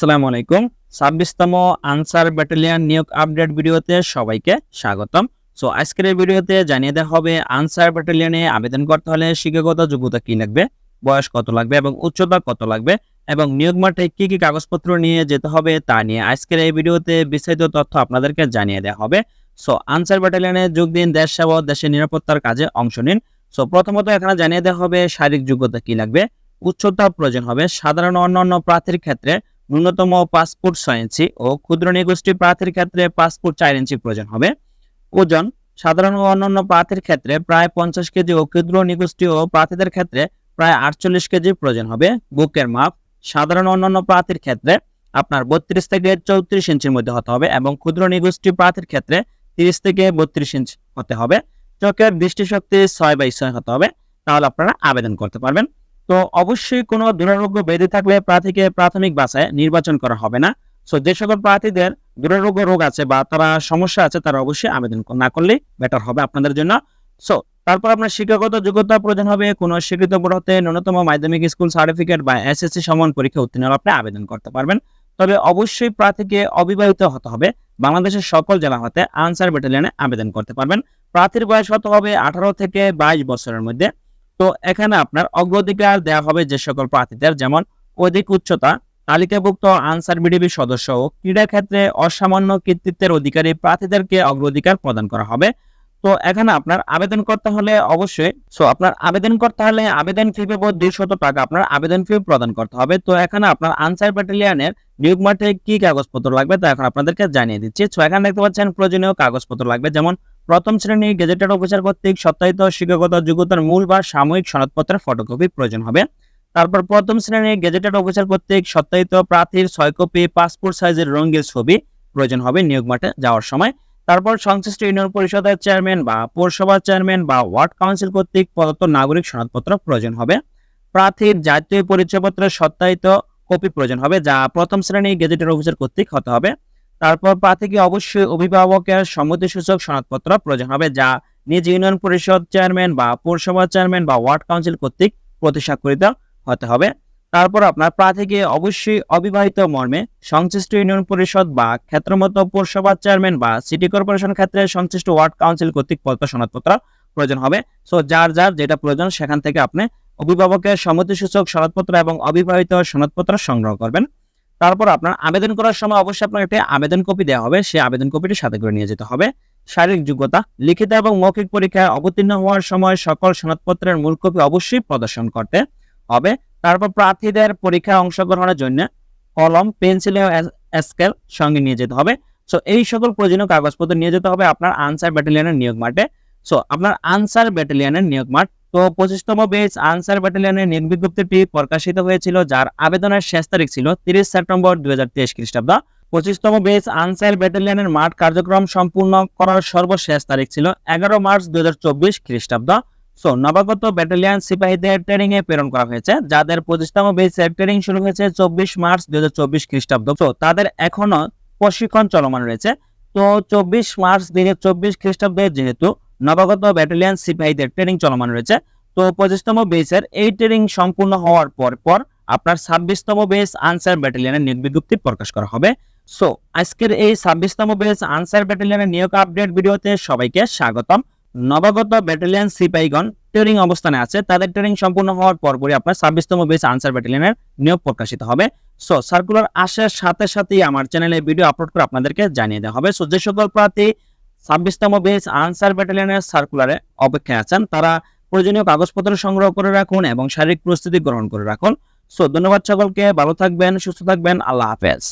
আসসালামু আলাইকুম। ছাব্বিশতম আনসার ব্যাটালিয়ান নিয়োগ আপডেট ভিডিওতে সবাইকে স্বাগতম। সো আজকের এই ভিডিওতে জানিয়ে দেওয়া হবে, আনসার ব্যাটালিয়নে আবেদন করতে হলে শিক্ষাগত যোগ্যতা কি লাগবে, বয়স কত লাগবে এবং উচ্চতা কত লাগবে এবং নিয়োগ মাঠে কি কি কাগজপত্র নিয়ে যেতে হবে তা নিয়ে আজকের এই ভিডিওতে বিস্তারিত তথ্য আপনাদেরকে জানিয়ে দেওয়া হবে। সো আনসার ব্যাটালিয়নে যোগ দিন, দেশ সেবা দেশের নিরাপত্তার কাজে অংশ নিন। সো প্রথমত এখানে জানিয়ে দেওয়া হবে শারীরিক যোগ্যতা কি লাগবে, উচ্চতা প্রয়োজন হবে, সাধারণ অন্যান্য প্রার্থীর ক্ষেত্রে ন্যূনতম পাসপোর্ট ছয় ইঞ্চি ও ক্ষুদ্র নিগোষ্ঠী প্রার্থীর ক্ষেত্রে পাসপোর্ট চার ইঞ্চি প্রয়োজন হবে। ওজন, সাধারণ ও অন্যান্য প্রার্থীর ক্ষেত্রে প্রায় পঞ্চাশ কেজি ও ক্ষুদ্র নিগোষ্ঠী ও প্রার্থীদের ক্ষেত্রে প্রায় আটচল্লিশ কেজি প্রয়োজন হবে। বুকের মাপ, সাধারণ অন্যান্য প্রার্থীর ক্ষেত্রে আপনার বত্রিশ থেকে চৌত্রিশ ইঞ্চির মধ্যে হতে হবে এবং ক্ষুদ্র নিগোষ্ঠী প্রার্থীর ক্ষেত্রে তিরিশ থেকে বত্রিশ ইঞ্চ হতে হবে। চোখের দৃষ্টিশক্তি ছয় বাই ছয় হতে হবে। তাহলে আপনারা আবেদন করতে পারবেন। তো অবশ্যই কোনো দুরারোগ্য ব্যাধি থাকলে প্রার্থীকে প্রাথমিক বাছায় নির্বাচন করা হবে না। সো যে সকল প্রার্থীদের দুরারোগ্য রোগ আছে বা তারা সমস্যা আছে, তারা অবশ্যই আবেদন না করলেই বেটার হবে আপনাদের জন্য। সো তারপর আপনার শিক্ষাগত যোগ্যতা প্রয়োজন হবে। কোনো স্বীকৃত বোর্ড হতে ন্যূনতম মাধ্যমিক স্কুল সার্টিফিকেট বা এসএসসি সমান পরীক্ষা উত্তীর্ণ আপনি আবেদন করতে পারবেন। তবে অবশ্যই প্রার্থীকে অবিবাহিত হতে হবে। বাংলাদেশের সকল জেলা হতে আনসার ব্যাটালিয়নে আবেদন করতে পারবেন। প্রার্থীর বয়স হতে হবে? আঠারো থেকে বাইশ বছরের মধ্যে। তো এখানে আপনার অগ্রাধিকার দেওয়া হবে যে সকল প্রার্থীদের, যেমন অধিক উচ্চতা, তালিকাভুক্ত আনসার বিডিবি সদস্য ও ক্রীড়া ক্ষেত্রে অসামান্য কৃতিত্বের অধিকারী প্রার্থীদেরকে অগ্রাধিকার প্রদান করা হবে। তো এখানে আপনার আবেদন করতে হলে অবশ্যই সো আপনার আবেদন করতে হলে আবেদন ফি পেব দুইশত টাকা, আপনার আবেদন ফি প্রদান করতে হবে। তো এখানে আপনার আনসার ব্যাটালিয়নের নিয়োগ মাঠে কি কাগজপত্র লাগবে তো এখন আপনাদেরকে জানিয়ে দিচ্ছি। তো এখানে দেখতে পাচ্ছেন প্রয়োজনীয় কাগজপত্র লাগবে, যেমন প্রথম শ্রেণি গেজেটেড অফিসার কর্তৃক সত্যায়িত শিক্ষাগত যোগ্যতার মূল বা সাময়িক সনদপত্রের ফটোকপি প্রয়োজন হবে। তারপর প্রথম শ্রেণি গেজেটেড অফিসার কর্তৃক সত্যায়িত প্রার্থীর ছয় কপি পাসপোর্ট সাইজের রঙিন ছবি প্রয়োজন হবে নিয়োগ মাঠে যাওয়ার সময়। তারপর সংশ্লিষ্ট ইউনিয়ন পরিষদের চেয়ারম্যান বা পৌরসভার চেয়ারম্যান বা ওয়ার্ড কাউন্সিল কর্তৃক প্রদত্ত নাগরিক সনদপত্র প্রয়োজন হবে। প্রার্থীর জাতীয় পরিচয়পত্রের সত্যায়িত কপি প্রয়োজন হবে, যা প্রথম শ্রেণি গেজেটের অফিসার কর্তৃক হতে হবে। তারপর প্রার্থীকে অবশ্যই অভিভাবকের সম্মতিসূচক সনদপত্র প্রয়োজন হবে, যা নিজ ইউনিয়ন পরিষদ চেয়ারম্যান বা পৌরসভা চেয়ারম্যান বা ওয়ার্ড কাউন্সিল কর্তৃক প্রতি স্বাক্ষরিত হতে হবে। তারপর আপনার প্রার্থীকে অবশ্যই অবিবাহিত মর্মে সংশ্লিষ্ট ইউনিয়ন পরিষদ বা ক্ষেত্রমত পৌরসভার চেয়ারম্যান বা সিটি কর্পোরেশন ক্ষেত্রে সংশ্লিষ্ট ওয়ার্ড কাউন্সিল কর্তৃক পত্র সনদপত্র প্রয়োজন হবে। সো যার যার যেটা প্রয়োজন, সেখান থেকে আপনি অভিভাবকের সম্মতিসূচক সনদপত্র এবং অবিবাহিত সনদপত্র সংগ্রহ করবেন। তারপর আপনার আবেদন করার সময় অবশ্যই আপনার একটা আবেদন কপি দেওয়া হবে। সেই আবেদন কপিটি সাথে করে নিয়ে যেতে হবে। শারীরিক যোগ্যতা, লিখিত এবং মৌখিক পরীক্ষায় অবতীর্ণ হওয়ার সময় সকল সনদপত্রের মূল কপি অবশ্যই প্রদর্শন করতে হবে। তারপর প্রার্থীদের পরীক্ষায় অংশগ্রহণের জন্য কলম, পেন্সিল স্কেল সঙ্গে নিয়ে যেতে হবে। সো এই সকল প্রয়োজনীয় কাগজপত্র নিয়ে যেতে হবে আপনার আনসার ব্যাটালিয়নের নিয়োগ মাঠে। সো আপনার আনসার ব্যাটালিয়নের নিয়োগ মাঠ। তো, পঁচিশতম বেস আনসার ব্যাটালিয়নের নিয়োগ বিজ্ঞপ্তিটি প্রকাশিত হয়েছিল, যার আবেদনের শেষ তারিখ ছিল তিরিশ সেপ্টেম্বর দুই হাজার তেইশ খ্রিস্টাব্দ। পঁচিশতম বেস আনসার ব্যাটালিয়নের মাঠ কার্যক্রম সম্পূর্ণ করার সর্বশেষ তারিখ ছিল এগারো মার্চ দুই হাজার চব্বিশ খ্রিস্টাব্দ। সো নবাগত ব্যাটালিয়ন সিপাহীদের ট্রেনিং এ প্রেরণ করা হয়েছে, যাদের পঁচিশতম বেসের ট্রেনিং শুরু হয়েছে চব্বিশ মার্চ দুই হাজার চব্বিশ খ্রিস্টাব্দ। তো তাদের এখনও প্রশিক্ষণ চলমান রয়েছে। তো, চব্বিশ মার্চ দুই হাজার চব্বিশ খ্রিস্টাব্দে যেহেতু নবাগত ব্যাটালিয়ন সিপাহীদের ট্রেনিং চলমান রয়েছে, তো পঁচিশতম বেসের এই ট্রেনিং সম্পূর্ণ হওয়ার পর পর আপনার ছাব্বিশতম বেস আনসার ব্যাটালিয়নের নিয়োগ বিজ্ঞপ্তি প্রকাশ করা হবে। সো আজকের এই ছাব্বিশতম বেস আনসার ব্যাটালিয়নের নিয়োগ আপডেট ভিডিওতে সবাইকে স্বাগতম। নবাগত ব্যাটালিয়ান সিপাহীগণ ট্রেনিং অবস্থানে আছে। তাদের ট্রেনিং সম্পূর্ণ হওয়ার পরপরই আপনার ছাব্বিশতম বেস আনসার ব্যাটালিয়নের নিয়োগ প্রকাশিত হবে। সো সার্কুলার আসার সাথে সাথেই আমার চ্যানেলে ভিডিও আপলোড করে আপনাদেরকে জানিয়ে দেওয়া হবে। সো যে সকল প্রার্থী ছাব্বিশতম বেস আনসার ব্যাটালিয়নের সার্কুলারে অপেক্ষায় আছেন, তারা প্রয়োজনীয় কাগজপত্র সংগ্রহ করে রাখুন এবং শারীরিক প্রস্তুতি গ্রহণ করে রাখুন। সো ধন্যবাদ সকলকে, ভালো থাকবেন, সুস্থ থাকবেন, আল্লাহ হাফেজ।